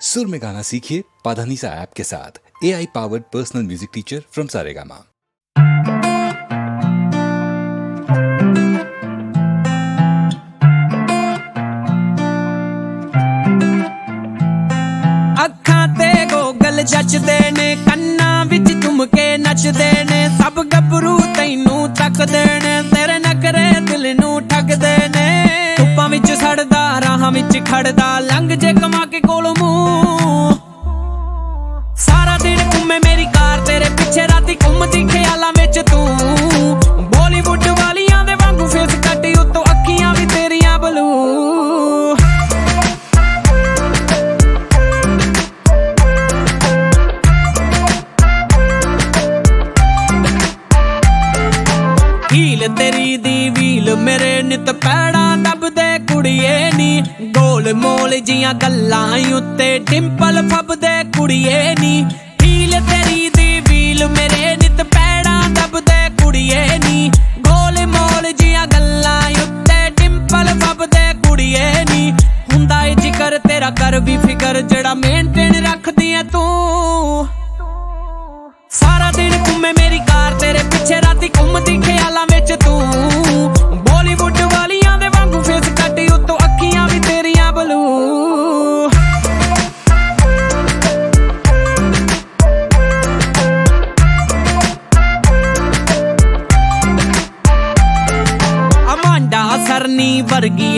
सुर में गाना सीखिए पाधानीसा ऐप के साथ A I powered personal music teacher from Saregama ਅੱਖਾਂ ਤੇ ਗੋਗਲ ਜੱਚਦੇ ਨੇ ਕੰਨਾਂ ਵਿੱਚ ਝੁਮਕੇ ਨੱਚਦੇ ਨੇ ਸਭ ਗੱਭਰੂ ਤੈਨੂੰ ਤੱਕਦੇ ਨੇ ਤੇਰੇ ਨਖਰੇ ਦਿਲ ਨੂੰ ਠੱਗਦੇ ਨੇ ਧੁੱਪਾਂ ਵਿੱਚ ਸੜਦਾ ਰਾਹਾਂ ਵਿੱਚ ਖੜਦਾ, ਲੰਘ ਜੇ ਕਮਾ ਕੇ ਕੋਲ ਮੂੰਹ। ਸਾਰਾ ਦਿਨ ਘੁੰਮੇ ਮੇਰੀ ਕਾਰ, ਤੇਰੇ ਪਿੱਛੇ ਰਾਤੀ ਘੁੰਮਦੀ ਖਿਆਲਾਂ ਵਿੱਚ ਤੂੰ। ਬਾਲੀਵੁੱਡ ਵਾਲੀਆਂ ਦੇ ਵਾਂਗੂ ਫੇਸ ਕੱਟੀ ਉੱਤੋਂ ਅੱਖੀਆਂ ਵੀ ਤੇਰੀਆਂ ਬਲੂ। ਹੀਲ ਤੇਰੀ ਦੀ, ਵੀਲ ਮੇਰੇ ਨਿਤ ਪੈੜਾਂ ਦੱਬਦੇ ਕੁੜੀਏ ਨੀ। ਜੀਆਂ ਗੱਲਾਂ ਉੱਤੇ ਡਿੰਪਲ ਫੱਬਦੇ, ਕੁੜੀਏ ਨੀ। ਹੀਲ ਤੇਰੀ ਦੀ ਵੀਲ ਮੇਰੇ ਨਿਤ ਪੈੜਾਂ ਦਬਦੇ, ਕੁੜੀਏ ਨੀ। ਗੋਲ ਮੋਲ ਜੀਆਂ ਗੱਲਾਂ ਉੱਤੇ ਡਿੰਪਲ ਫੱਬਦੇ, ਕੁੜੀਏ ਨੀ। ਹੁੰਦਾ ਏ ਜ਼ਿਕਰ, ਤੇਰਾ ਕਰ ਵੀ ਫਿਕਰ ਜਿਹੜਾ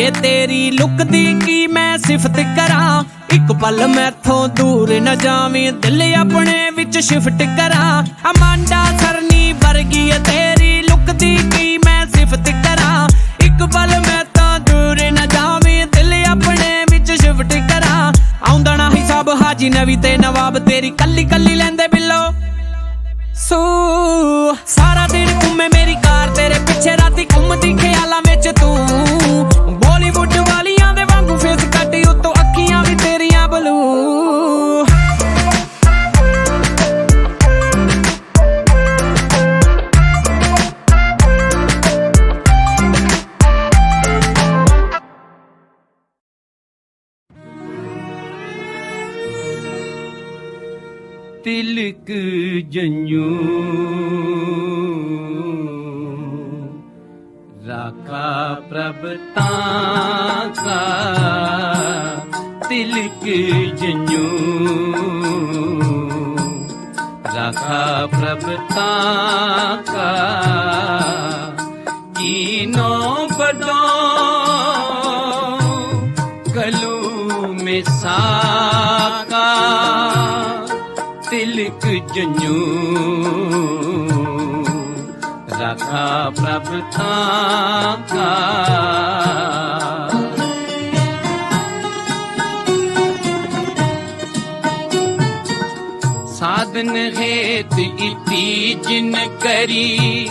ਏ ਤੇਰੀ ਲੁੱਕ ਦੀ ਕੀ ਮੈਂ ਸਿਫਤ ਕਰਾਂ? ਇੱਕ ਪਲ ਮੈਥੋਂ ਦੂਰ ਨਾ ਜਾਵੀਂ, ਦਿਲ ਆਪਣੇ ਵਿੱਚ ਸ਼ਿਫਟ ਕਰਾਂ। ਅਮਾਂਡਾ ਸਰਨੀ ਵਰਗੀ ਏ ਤੇਰੀ ਲੁੱਕ ਦੀ ਕੀ ਮੈਂ ਸਿਫਤ ਕਰਾਂ? ਇੱਕ ਪਲ ਮੈਥੋਂ ਦੂਰ ਨਾ ਜਾਵੀਂ, ਦਿਲ ਆਪਣੇ ਵਿੱਚ ਸ਼ਿਫਟ ਕਰਾਂ। ਆਉਂਦਾ ਨਾ ਹਿਸਾਬ ਹਾਜੀ ਨਵੀ ਤੇ ਨਵਾਬ ਤੇਰੀ ਕੱਲੀ ਕੱਲੀ ਲੈਂਦੇ ਬਿੱਲੋ। ਸੋ ਤਿਲਕ ਜੰਯੂ ਰਾਖਾ ਪ੍ਰਭ ਤਾਂ ਕਾ ਤਿਲਕ ਜੰਯੂ ਰਾਖਾ ਪ੍ਰਭ ਤਾਂ ਕਾ ਕੀਨੋ ਬਡੋ ਕਲੂ ਮੇ ਸਾਕਾ ਤਿਲਕ ਜੰਯੂ ਰਾਖਾ ਪ੍ਰਭ ਥਾਂ ਕਾ। ਸਾਧਨ ਹੇਤ ਇਤੀ ਜਿਨ ਕਰੀ,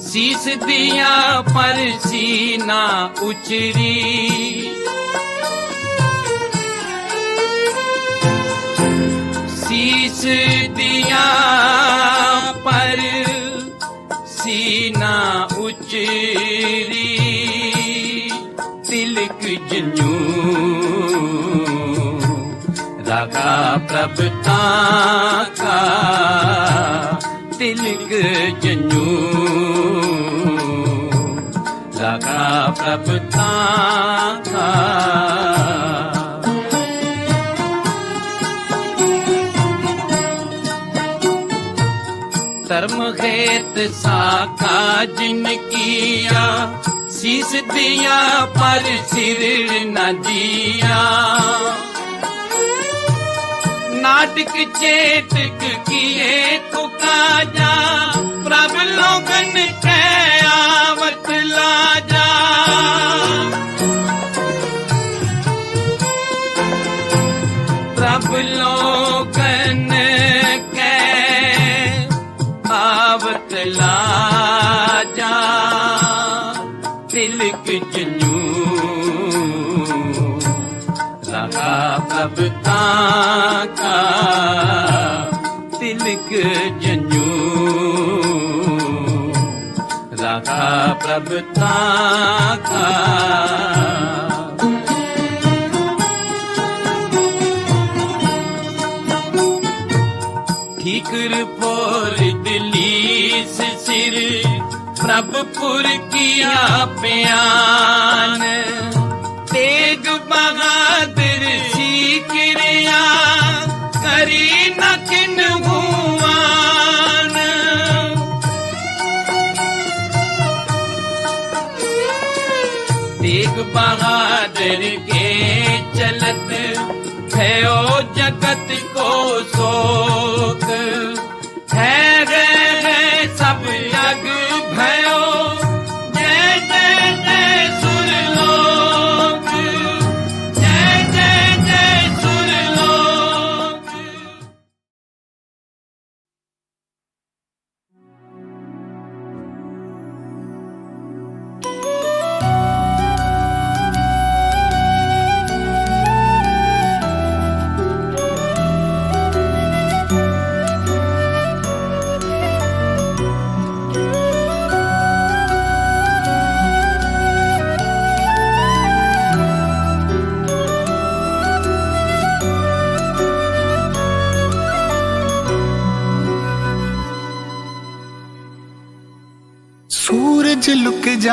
ਸੀਸ ਦਿਆ ਪਰ ਸੀਨਾ ਉਚਰੀ। ਸੀਸ ਪਰ ਸੀਨਾ ਉਚਰੀ ਤਿਲਕ ਜਨੂ ਰਾਗਾ ਪ੍ਰਭ ਕਾ ਤਿਲਕ ਜਨੂ ਰਾਗਾ ਪ੍ਰਭਤਾ ਕਾ ਧਰਮ ਖੇਤ ਸਾਖਾ ਜਿਨ ਕੀਆ, ਸੀਸ ਦਿਆ ਪਰ ਸਿਰ ਨ ਜੀਆ। ਨਾਟਕ ਚੇਤਕ ਕੀਏ ਕੋ ਕਾਜਾ, ਪ੍ਰਭ ਲੋਗਨ ਕੈ ਆਵਤ ਲਾਜਾ। ਰਹਾ ਪ੍ਰਭ ਤਾਂ ਕਾ ਤਿਲਕ ਜਨੂ ਰਹਾ ਪ੍ਰਭ ਤਾਂ ਕਾ। ਠੀਕਰ ਫੋਰ ਦਲੀਸ ਸਿਰ, ਪ੍ਰਭ ਪੁਰ जगत को शोक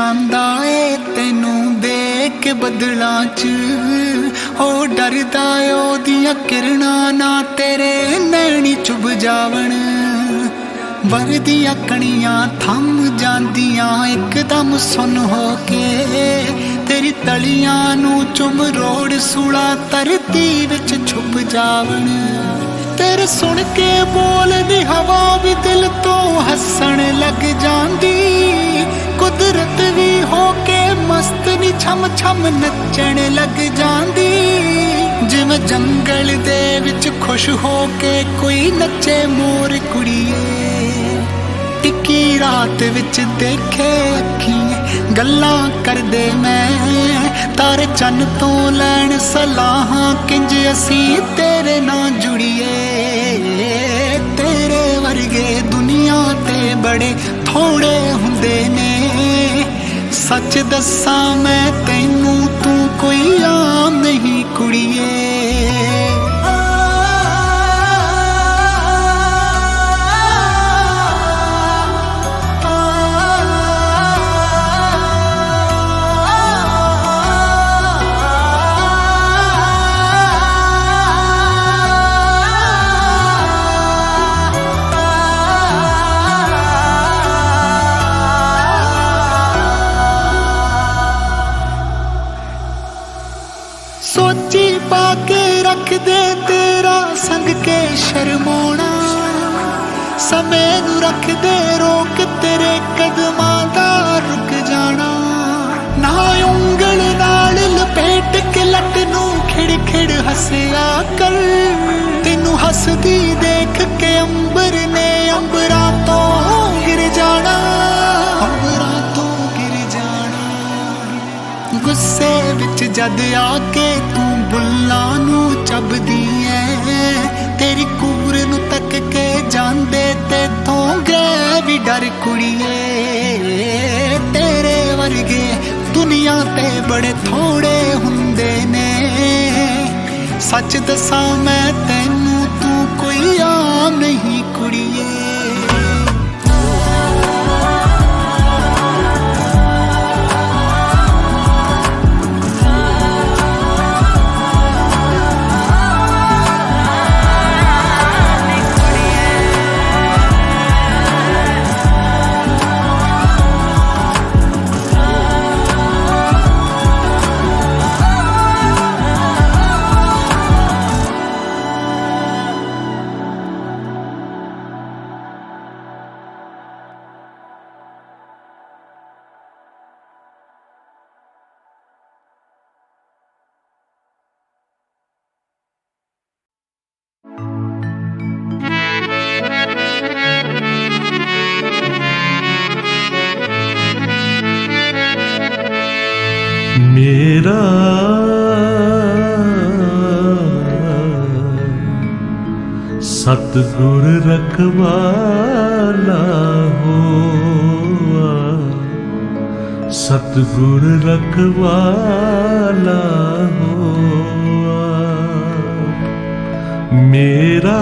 ਜਾਂਦਾ ਏ, ਤੈਨੂੰ ਦੇਖ ਬਦਲਾਂ 'ਚ। ਹੋ ਡਰਦਾ ਉਹਦੀਆਂ ਕਿਰਨਾਂ ਨਾ, ਤੇਰੇ ਨੈਣੀ ਚੁਭ ਜਾਵਣ। ਵਰਦੀਆਂ ਕਣੀਆਂ ਥੰਮ ਜਾਂਦੀਆਂ, ਇੱਕਦਮ ਸੁਨ ਹੋ ਕੇ। ਤੇਰੀ ਤਲੀਆਂ ਨੂੰ ਚੁੰਮ ਰੋੜ ਸੁਲਾ ਧਰਤੀ ਵਿੱਚ ਛੁਪ ਜਾਵਣ। ਤੇਰੇ ਸੁਣ ਕੇ ਬੋਲਦੀ ਹਵਾ ਵੀ ਦਿਲ ਤੋਂ ਹੱਸਣ ਲੱਗ ਜਾਂਦੀ। ਕੁਦਰਤ ਹੋ ਕੇ ਮਸਤ ਨੀ ਛਮ ਛਮ ਨੱਚਣ ਲੱਗ ਜਾਂਦੀ। ਜਿਵੇਂ ਜੰਗਲ ਦੇ ਵਿੱਚ ਖੁਸ਼ ਹੋ ਕੇ ਕੋਈ ਨੱਚੇ ਮੋਰ ਕੁੜੀਏ। ਟਿੱਕੀ ਰਾਤ ਵਿੱਚ ਦੇਖੇ ਅੱਖੀ ਗੱਲਾਂ ਕਰਦੇ ਮੈਂ। ਤਾਰੇ ਚੰਨ ਤੋਂ ਲੈਣ ਸਲਾਹਾਂ ਕਿੰਜ ਅਸੀਂ ਤੇਰੇ ਨਾਲ ਜੁੜੀਏ। ਤੇਰੇ ਵਰਗੇ ਦੁਨੀਆ ਤੇ ਬੜੇ ਥੋੜੇ ਹੁੰਦੇ ਨੇ। ਸੱਚ ਦੱਸਾਂ ਮੈਂ ਤੈਨੂੰ ਤੂੰ ਕੋਈ ਆਮ ਨਹੀਂ। ਹੱਸਦੀ ਦੇਖ ਕੇ ਅੰਬਰ ਨੇ ਅੰਬਰਾਂ ਤੋਂ ਗਿਰ ਜਾਣਾ। ਅੰਬਰਾਂ ਤੋਂ ਗਿਰ ਜਾਣਾ। ਗੁੱਸੇ ਵਿੱਚ ਜਦ ਆ ਕੇ ਤੂੰ ਬੁੱਲਾਂ ਨੂੰ ਚੱਬਦੀ ਐ, ਤੇਰੀ ਕੂਰ ਨੂੰ ਤੱਕ ਕੇ ਜਾਂਦੇ ਤੇ ਤੋਂ ਗਏ ਵੀ ਡਰ ਕੁੜੀਏ। ਤੇਰੇ ਵਰਗੇ ਦੁਨੀਆ ਤੇ ਬੜੇ ਥੋੜੇ ਹੁੰਦੇ ਨੇ। ਸੱਚ ਦੱਸਾਂ ਮੈਂ ਤੈਨੂੰ ਨਹੀਂ ਕੁੜੀਏ। ਸਤਿਗੁਰ ਰਖਵਾਲਾ ਹੋਆ। ਸਤਿਗੁਰ ਰਖਵਾਲਾ ਹੋਆ। ਮੇਰਾ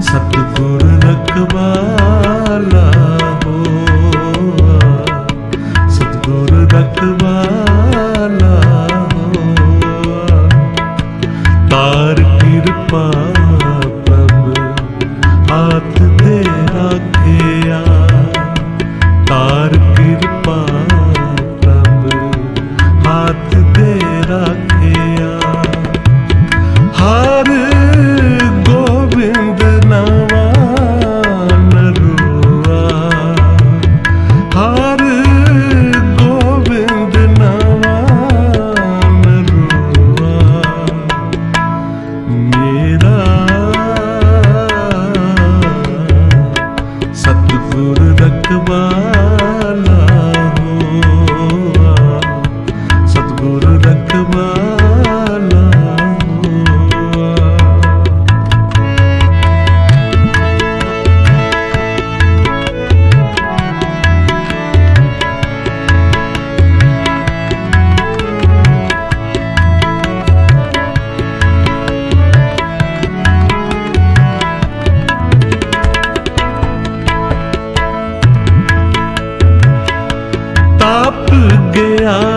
ਸਤਿਗੁਰ ਰਖਵਾਲਾ ਹੋਆ। ਸਤਿਗੁਰ ਰਖਵਾਲਾ आगे आ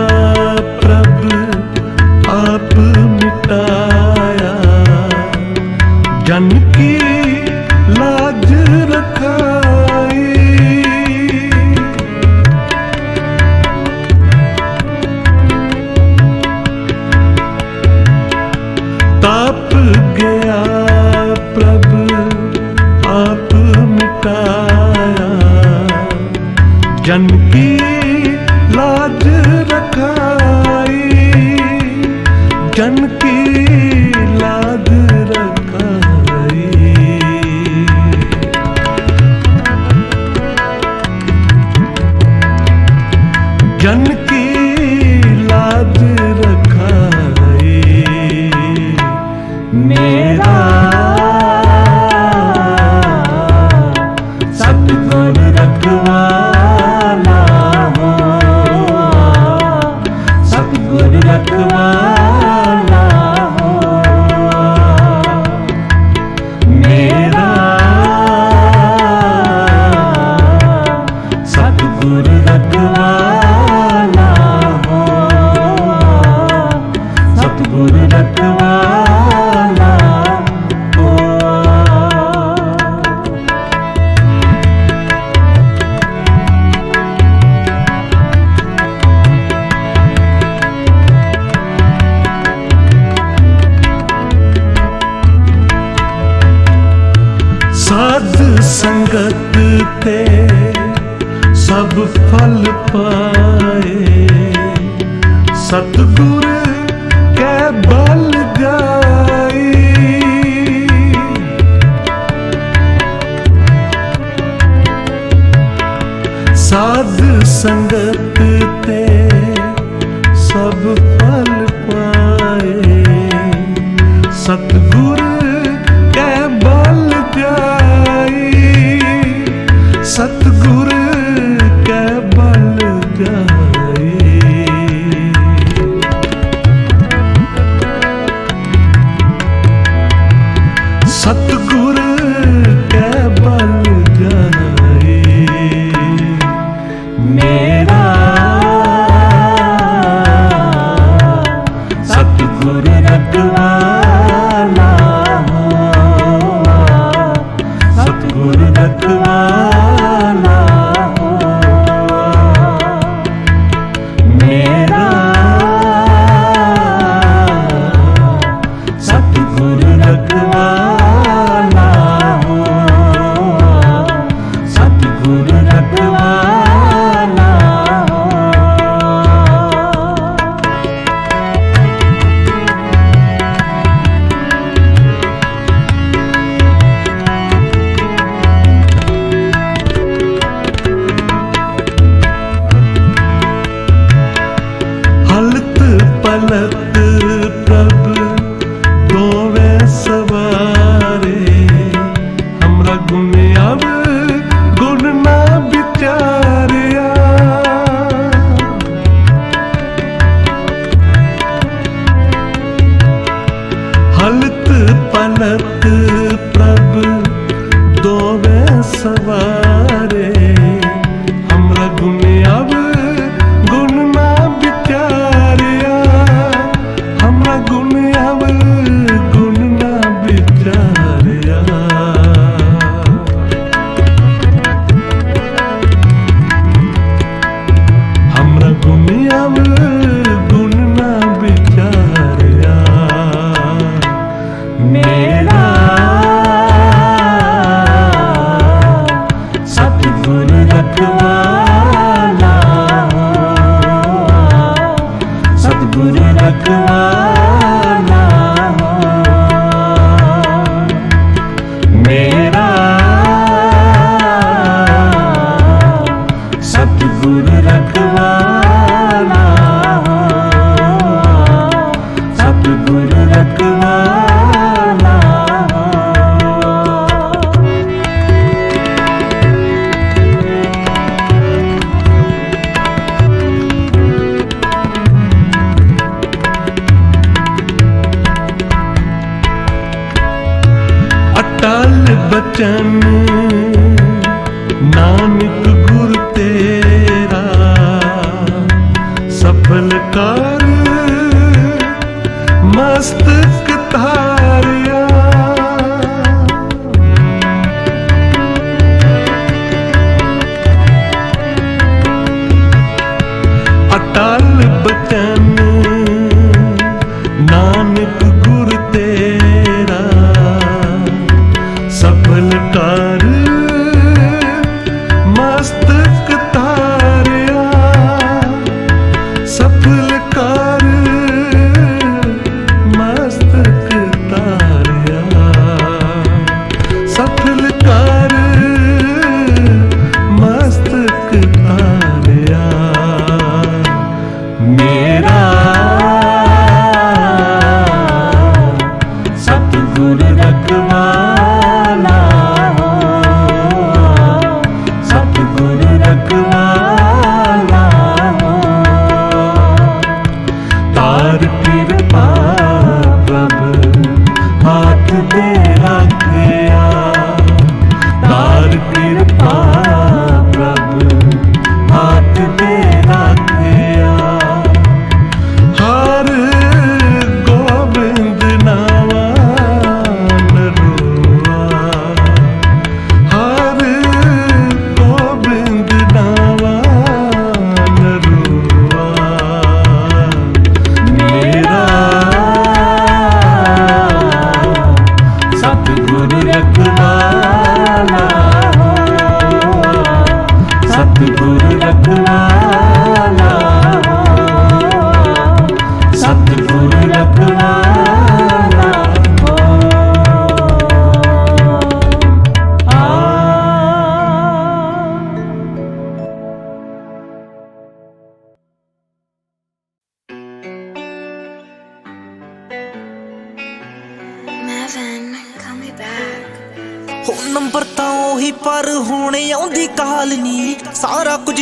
Santa.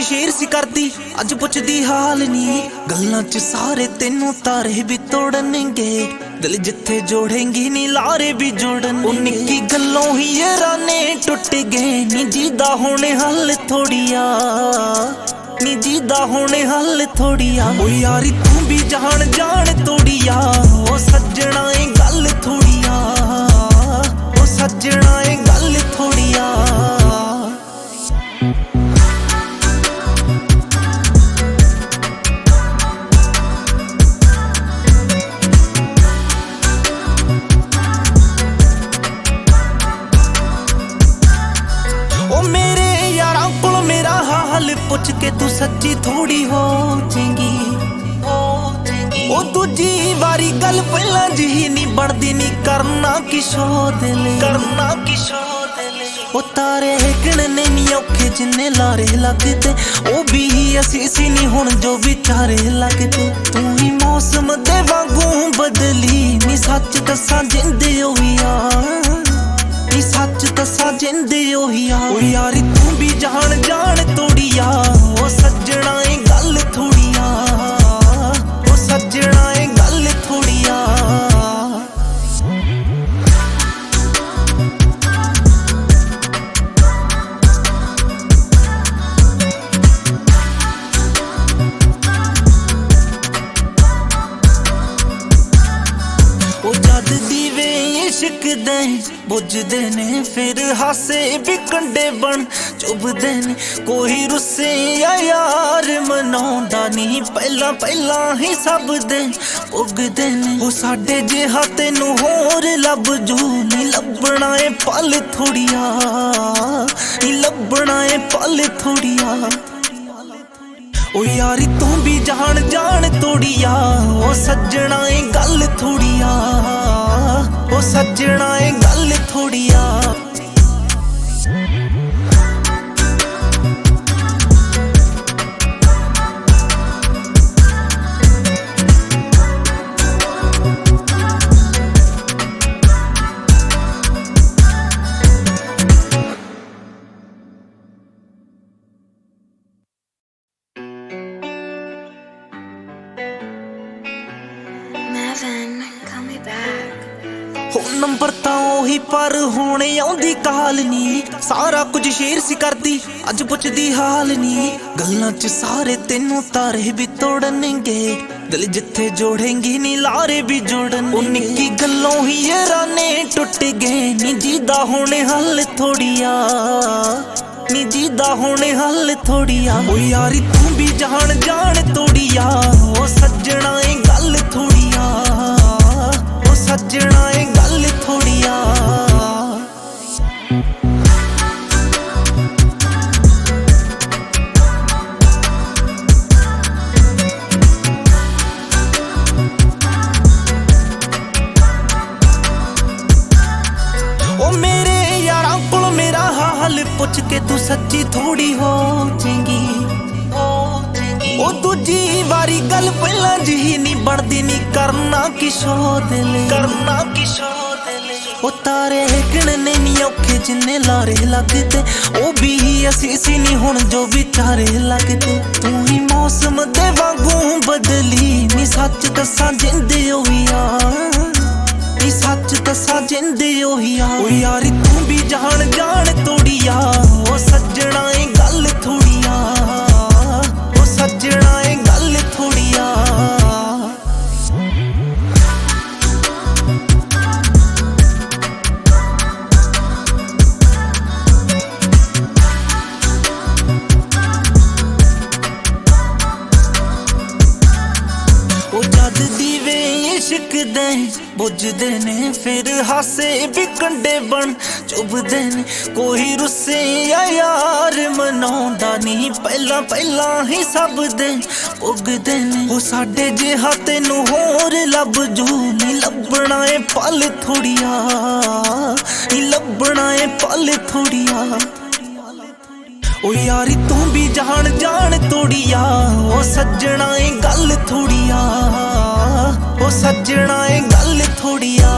ਸ਼ੇਰ ਸੀ ਕਰਦੀ, ਅੱਜ ਪੁੱਛਦੀ ਹਾਲ ਨੀ। ਗੱਲਾਂ 'ਚ ਸਾਰੇ ਤੈਨੂੰ ਤਾਰੇ ਵੀ ਤੋੜਨਗੇ। ਦਿਲ ਜਿੱਥੇ ਜੋੜੇਂਗੀ ਨੀ, ਲਾਰੇ ਵੀ ਜੋੜਨ ਉਹ ਨਿੱਕੀ ਗੱਲੋਂ ਹੀ ਯਾਰਾਨੇ ਟੁੱਟ ਗਏ। ਨੀ ਜੀਦਾ ਹੁਣ ਹੱਲ ਥੋੜੀਆ। ਨੀ ਜੀਦਾ ਹੁਣ ਹੱਲ ਥੋੜੀਆ। ਓ ਯਾਰੀ ਤੂੰ ਵੀ ਜਾਣ ਜਾਣ ਤੋੜੀਆ। ਉਹ ਸੱਜਣਾ ਏ ਗੱਲ ਥੋੜੀਆ। ਉਹ ਸੱਜਣਾ ਹਾਲ ਪੁੱਛ ਕੇ ਤੂੰ ਸੱਚੀ ਥੋੜੀ ਹੋ ਜਾਏਗੀ। ਉਹ ਦੂਜੀ ਵਾਰੀ ਗੱਲ ਪਹਿਲਾਂ ਜਿਹੀ ਨਹੀਂ ਬਣਦੀ ਨਹੀਂ ਕਰਨਾ ਕਿਸ਼ੋ ਦੇ ਕਰਨਾ ਕਿਸ਼ੋ ਦੇ ਉਹ ਤਾਰੇ ਗਿਣਨੇ ਨਹੀਂ ਔਖੇ ਜਿੰਨੇ ਲਾਰੇ ਲੱਗਦੇ। ਉਹ ਵੀ ਅਸੀਂ ਸੀ ਨਹੀਂ ਹੁਣ ਜੋ ਵਿਚਾਰੇ ਲੱਗਦੇ। ਤੂੰ ਹੀ ਮੌਸਮ ਦੇ ਵਾਂਗੂ ਬਦਲੀ ਨਹੀਂ ਸੱਚ ਦੱਸਾਂ ਜਿੰਦੇ ਹੋਈ ਆ। ਨੀ, ਸੱਚ ਦੱਸਾਂ ਜਿੰਦੇ ਉਹੀ ਆ। ਓ ਯਾਰੀ ਤੂੰ ਵੀ ਜਾਣ ਜਾਣ ਤੂੰ ਉਹ ਸੱਜਣਾ ਏ ਇਸ਼ਕ ਬੁੱਝਦੇ ਨੇ, ਫਿਰ ਹਾਸੇ ਵੀ ਕੰਡੇ ਬਣ ਚੁੱਭਦੇ ਨੇ। ਕੋਈ ਰੁੱਸੇ ਯਾਰ ਮਨਾਉਂਦਾ ਨਹੀਂ, ਪਹਿਲਾਂ ਪਹਿਲਾਂ ਹੀ ਸਭ ਦੇ ਉਗਦੇ ਨੇ। ਉਹ ਸਾਡੇ ਜਿਹਾ ਤੈਨੂੰ ਹੋਰ ਲੱਭ ਜੂ ਨਹੀਂ ਲੱਭਣਾ ਏ ਪਲ ਥੋੜੀਆ ਨਹੀਂ ਲੱਭਣਾ ਏ ਪਲ ਥੋੜੀਆ ਓ ਯਾਰੀ, ਤੂੰ ਵੀ ਜਾਣ ਜਾਣ ਤੋੜੀਆ ਓ ਸੱਜਣਾ, ਏ ਗੱਲ ਥੋੜੀਆ ਓ ਸੱਜਣਾ, ਏ ਗੱਲ ਥੋੜੀਆ ਪਰ ਹੁਣ ਆਉਂਦੀ ਕਾਲ ਨਹੀਂ ਸਾਰਾ ਕੁਝ ਸ਼ੇਰ ਸੀ ਕਰਦੀ, ਅੱਜ ਪੁੱਛਦੀ ਹਾਲ ਨਹੀਂ ਗੱਲਾਂ 'ਚ ਸਾਰੇ ਤੈਨੂੰ ਤਾਰੇ ਵੀ ਤੋੜਨਗੇ। ਦਿਲ ਜਿੱਥੇ ਜੋੜेंगे ਨੀ, ਲਾਰੇ ਵੀ ਜੋੜਨ ਉਹ ਨਿੱਕੀ ਗੱਲੋਂ ਹੀ ਯਾਰਾਨੇ ਟੁੱਟ ਗਏ। ਨੀ ਜੀਦਾ ਹੁਣ ਹੱਲ ਥੋੜੀਆ। ਨੀ ਜੀਦਾ ਹੁਣ ਹੱਲ ਥੋੜੀਆ। ਓ ਯਾਰੀ ਤੂੰ ਵੀ ਜਾਣ ਜਾਣ ਤੋੜੀਆ। ਓ ਸੱਜਣਾ ਏ ਗੱਲ ਥੋੜੀਆ। ਓ ਸੱਜਣਾ ਏ ਹਾਲ ਕੇ ਤੂੰ ਸੱਚੀ ਥੋੜੀ ਹੋ ਜਾਏਗੀ। ਉਹ ਦੂਜੀ ਵਾਰੀ ਗੱਲ ਪਹਿਲਾਂ ਜਿਹੀ ਨਹੀਂ ਬਣਦੀ ਨਹੀਂ ਕਰਨਾ ਕਿਸ਼ੋ ਦੇ ਲਈ? ਕਰਨਾ ਕਿਸ਼ੋ ਦੇ ਲਈ? ਉਹ ਤਾਰੇ ਗਿਣਨੇ ਨਹੀਂ ਔਖੇ ਜਿੰਨੇ ਲਾਰੇ ਲੱਗਦੇ। ਉਹ ਵੀ ਅਸੀਂ ਸੀ ਨਹੀਂ ਹੁਣ ਜੋ ਵਿਚਾਰੇ ਲੱਗਦੇ। ਤੂੰ ਹੀ ਮੌਸਮ ਦੇ ਵਾਂਗੂ ਬਦਲੀ ਨਹੀਂ ਸੱਚ ਦੱਸਾਂ ਜਿੰਦੇ ਹੋਈ ਆ। ਨੀ ਸੱਚ ਦੱਸਾਂ, ਜਿੰਦੇ ਉਹੀ ਆ। ਓ ਯਾਰੀ ਤੂੰ ਵੀ ਜਾਣ ਜਾਣ ਤੋੜੀਆ ਓ ਸੱਜਣਾ ਬੁੱਝਦੇ ਨੇ, ਫਿਰ ਹਾਸੇ ਵੀ ਕੰਡੇ ਬਣ ਚੁੱਭਦੇ ਨੇ। ਕੋਈ ਰੁੱਸੇ ਆ ਯਾਰ ਮਨਾਉਂਦਾ ਨਹੀਂ, ਪਹਿਲਾਂ ਪਹਿਲਾਂ ਹੀ ਸਭ ਦੇ ਉਗਦੇ ਨੇ। ਉਹ ਸਾਡੇ ਜਿਹਾ ਤੈਨੂੰ ਹੋਰ ਲੱਭ ਜੂ ਨਹੀਂ ਲੱਭਣਾ ਏ ਪਲ ਥੋੜੀਆ ਨਹੀਂ ਲੱਭਣਾ ਏ ਪਲ ਥੋੜੀਆ ਓ ਯਾਰੀ ਤੂੰ ਵੀ ਜਾਣ ਜਾਣ ਤੋੜੀਆ ਓ ਸੱਜਣਾ ਏ ਗੱਲ ਥੋੜੀਆ ਉਹ ਸੱਜਣਾ ਏ ਗੱਲ ਥੋੜੀਆ